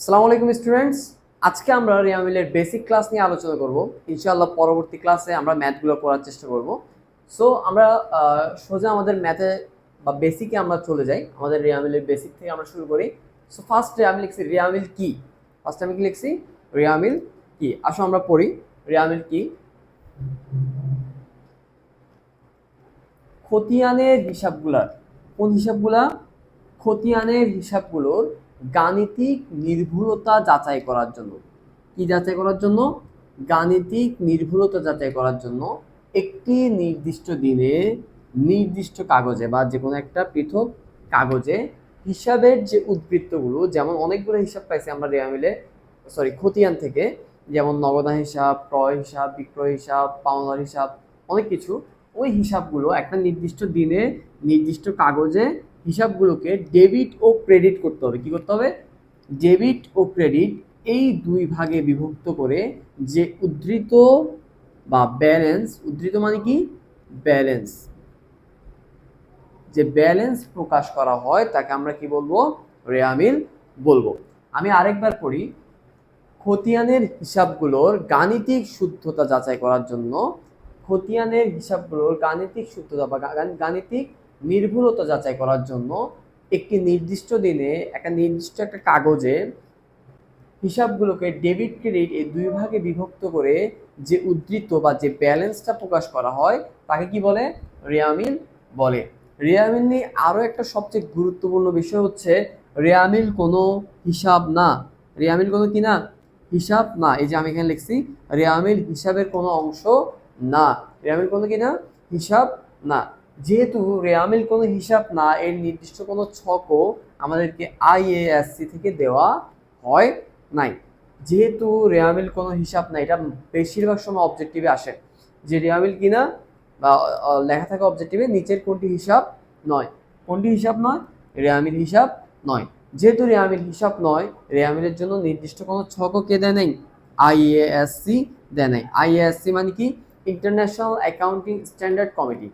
আসসালামু আলাইকুম স্টুডেন্টস আজকে আমরা রিয়ামিলের বেসিক ক্লাস নিয়ে আলোচনা করব। ইনশাআল্লাহ পরবর্তী ক্লাসে আমরা ম্যাথগুলো করার চেষ্টা করব। সো আমরা সোজা আমাদের ম্যাথে বা বেসিকে আমরা চলে যাই। আমাদের রিয়ামিলের বেসিক থেকে আমরা শুরু করি। সো ফার্স্ট আমি লিখছি রিয়ামিল কি? ফার্স্ট আমি কি লিখছি? রিয়ামিল কি? আসো আমরা পড়ি রিয়ামিল কি? খতিয়ানের হিসাবগুলার কোন হিসাবগুলা? খতিয়ানের হিসাবগুলোর গাণিতিক নির্ভুলতা যাচাই করার জন্য। কি যাচাই করার জন্য? গাণিতিক নির্ভুলতা যাচাই করার জন্য একটি নির্দিষ্ট দিনে নির্দিষ্ট কাগজে বা যে কোনো একটা পৃথক কাগজে হিসাবের যে উদ্বৃত্তগুলো যেমন অনেকগুলো হিসাব পাইছি আমরা রেয়ামিলে সরি খতিয়ান থেকে, যেমন নগদা হিসাব, ক্রয় হিসাব, বিক্রয় হিসাব, পাওনার হিসাব, অনেক কিছু, ওই হিসাবগুলো একটা নির্দিষ্ট দিনে নির্দিষ্ট কাগজে হিসাবগুলোকে ডেবিট ও ক্রেডিট করতে হবে। কি করতে হবে? ডেবিট ও ক্রেডিট এই দুই ভাগে বিভক্ত করে যে উদ্ধৃত বা ব্যালেন্স উদ্ধৃত মানে কি? ব্যালেন্স যে ব্যালেন্স প্রকাশ করা হয়, তাকে আমরা কি বলব? রেয়ামিল বলব। আমি আরেকবার পড়ি। খতিয়ানের হিসাবগুলোর গাণিতিক শুদ্ধতা যাচাই করার জন্য খতিয়ানের হিসাবগুলোর গাণিতিক শুদ্ধতা বা গাণিতিক নির্ভুলতা যাচাই করার জন্য একটি নির্দিষ্ট দিনে একটা নির্দিষ্ট একটা কাগজে হিসাবগুলোকে ডেবিট ক্রেডিট এই দুই ভাগে বিভক্ত করে যে উদ্ধৃত বা যে ব্যালেন্সটা প্রকাশ করা হয়, তাকে কি বলে? রেয়ামিল বলে। রেয়ামিল নিয়ে আরও একটা সবচেয়ে গুরুত্বপূর্ণ বিষয় হচ্ছে রেয়ামিল কোনো হিসাব না। রেয়ামিল কোনো কি না? হিসাব না। এই যে আমি এখানে লিখছি, রেয়ামিল হিসাবের কোনো অংশ না। রেয়ামিল কোনো কি না? হিসাব না। যেহেতু রেয়ামিল কোনো হিসাব না, এর নির্দিষ্ট কোনো ছকও আমাদেরকে আইএএসসি থেকে দেওয়া হয় নাই। যেহেতু রেয়ামিল কোনো হিসাব না, এটা বেশিরভাগ সময় অবজেক্টিভে আসে। যে রেয়ামিল কিনা বা লেখা থাকা অবজেক্টিভে নিচের কোনটি হিসাব নয়? কোনটি হিসাব নয়? রেয়ামিল হিসাব নয়। যেহেতু রেয়ামিল হিসাব নয়, রেয়ামিলের জন্য নির্দিষ্ট কোনো ছকও কে দেয় নেই? আইএএসসি দেয় নাই। আইএএসসি মানে কি? International accounting standard committee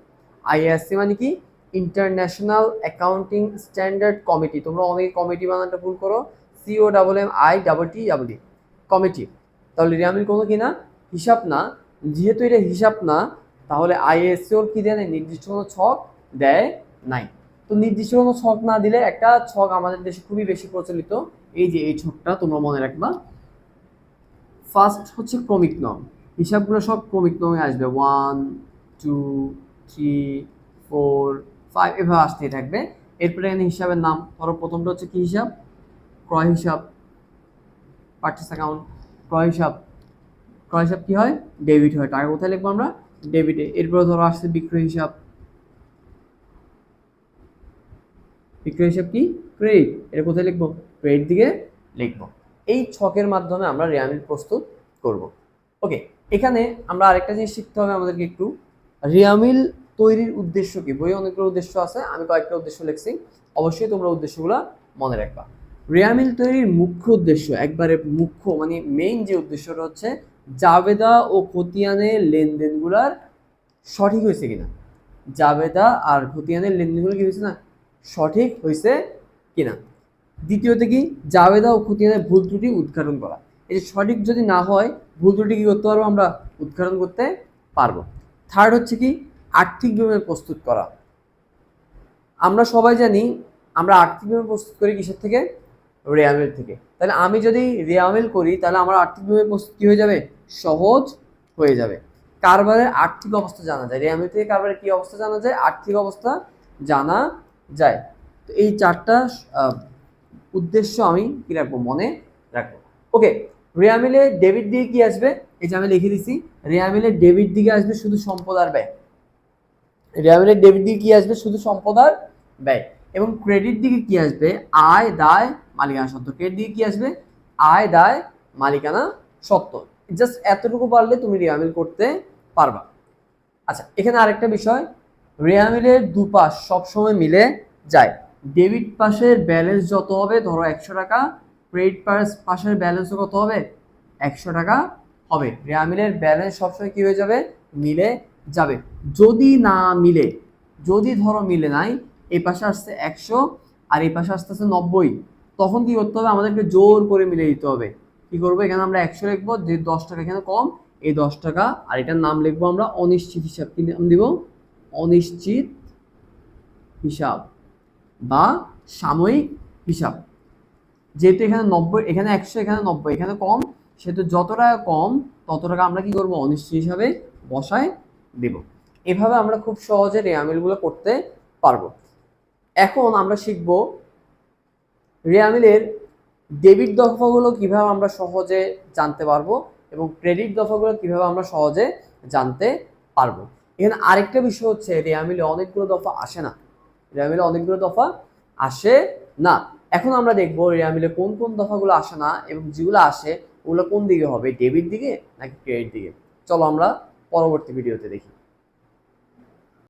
ISC মানে কি? ইন্টারন্যাশনাল অ্যাকাউন্টিং স্ট্যান্ডার্ড কমিটি তোমরা অনেকে কমিটি বানানটা ভুল করো। C O double M I double T double committee তাহলে রিয়ামিল কোনো কি না? হিসাব না। যেহেতু এটা হিসাব না, তাহলে আইএসসি ওর কি দেয়? নির্দিষ্ট কোনো ছক দেয় নাই। তো নির্দিষ্ট কোনো ছক না দিলে একটা ছক আমাদের দেশে খুবই বেশি প্রচলিত। এই যে এই ছকটা তোমরা মনে রাখবা। ফার্স্ট হচ্ছে ক্রমিক নম হিসাবগুলো সব ক্রমিক নমে আসবে। One two three four five এভাবে আসতেই থাকবে। এরপরে এখানে হিসাবের নাম, ধরো প্রথমটা হচ্ছে কি হিসাব? ক্রয় হিসাব পার্চেস অ্যাকাউন্ট ক্রয় হিসাব। ক্রয় হিসাব কি হয়? ডেবিট হয়। টাকা কোথায় লিখব আমরা? ডেবিটে এরপরে ধরো আসছে বিক্রয় হিসাব। বিক্রয় হিসাব কি? ক্রেডিট এটা কোথায় লিখব? ক্রেডিট দিকে লিখব। এই ছকের মাধ্যমে আমরা রেয়ামিল প্রস্তুত করব। ওকে এখানে আমরা আরেকটা জিনিস শিখতে হবে আমাদেরকে একটু। রিয়ামিল তৈরির উদ্দেশ্য কি? বইয়ে অনেকগুলো উদ্দেশ্য আছে, আমি কয়েকটা উদ্দেশ্য লিখছি। অবশ্যই তোমরা উদ্দেশ্যগুলো মনে রাখবা। রিয়ামিল তৈরির মুখ্য উদ্দেশ্য, একবারে মুখ্য মানে মেইন যে উদ্দেশ্যটা হচ্ছে, জাবেদা ও খতিয়ানের লেনদেনগুলার সঠিক হয়েছে কিনা? জাবেদা আর খতিয়ানের লেনদেনগুলো কি হয়েছে না? সঠিক হয়েছে কিনা? দ্বিতীয়ত কি? জাবেদা ও খতিয়ানের ভুল ত্রুটি উদ্ঘাটন করা। এই সঠিক যদি না হয়, ভুল ত্রুটি কি করতে পারব আমরা? উদ্ঘাটন করতে পারব। থার্ড হচ্ছে কি, আর্থিক বিবরণ প্রস্তুত করা। আমরা সবাই জানি, আমরা আর্থিক বিবরণ প্রস্তুত করি কিসের থেকে? রেয়ামিল থেকে। তাহলে আমি যদি রেয়ামিল করি, তাহলে আমার আর্থিক বিবরণ প্রস্তুত কি হয়ে যাবে? সহজ হয়ে যাবে। কারবারের আর্থিক অবস্থা জানা যায়। রেয়ামিল থেকে কারবারের কী অবস্থা জানা যায়? আর্থিক অবস্থা জানা যায়। তো এই চারটা উদ্দেশ্য আমি কি রাখব? মনে রাখব। ওকে রেয়ামিলে ডেবিট দিয়ে কি আসবে? এই যে আমি লিখে দিছি রেয়ামিলে ডেবিট দিকে আসবে শুধু সম্পদ আর ব্যয়। রেয়ামিলের ডেবিট দিকে কি আসবে? শুধু সম্পদ আর ব্যয়। এবং ক্রেডিট দিকে কি আসবে? আয়, দায়, মালিকানা সত্ত্ব। ক্রেডিট দিকে কি আসবে? আয়, দায়, মালিকানা সত্ত্ব। জাস্ট এতটুকু পারলে তুমি রেয়ামিল করতে পারবা। আচ্ছা এখানে আরেকটা বিষয়। রেয়ামিলের দুপাশ সবসময় মিলে যায়। ডেবিট পাশের ব্যালেন্স যত হবে, ধরো একশো টাকা ক্রেডিট পাস পাশের ব্যালেন্সও কত হবে? একশো টাকা হবে। রেয়ামিলের ব্যালেন্স সবসময় কী হয়ে যাবে? মিলে যাবে। যদি না মিলে, যদি ধরো মিলে নাই, এই পাশে আসছে একশো আর এই পাশে আসতেছে নব্বই, তখন কি করতে হবে? আমাদেরকে জোর করে মিলে দিতে হবে। কি করব? এখানে আমরা একশো লিখব, যে দশ টাকা এখানে কম, এই দশ টাকা আর এটার নাম লিখব আমরা অনিশ্চিত হিসাব। কি নাম দিব? অনিশ্চিত হিসাব বা সাময়িক হিসাব। যেহেতু এখানে নব্বই, এখানে একশো, এখানে নব্বই, এখানে কম, সেহেতু যত টাকা কম তত টাকা আমরা কি করব? অনিশ্চিত হিসাবে বসায় দেব। এভাবে আমরা খুব সহজে রেয়ামিলগুলো করতে পারব। এখন আমরা শিখব রেয়ামিলের ডেবিট দফাগুলো কীভাবে আমরা সহজে জানতে পারব এবং ক্রেডিট দফাগুলো কীভাবে আমরা সহজে জানতে পারব। এখানে আরেকটা বিষয় হচ্ছে রেয়ামিলে অনেকগুলো দফা আসে না। রেয়ামিলে অনেকগুলো দফা আসে না। এখন আমরা দেখব রেয়ামিলে কোন কোন দফাগুলো আসে না এবং যেগুলো আসে, ওগুলো কোন দিকে হবে ডেবিট দিকে নাকি ক্রেডিট দিকে? চলো আমরা পরবর্তী ভিডিওতে দেখি।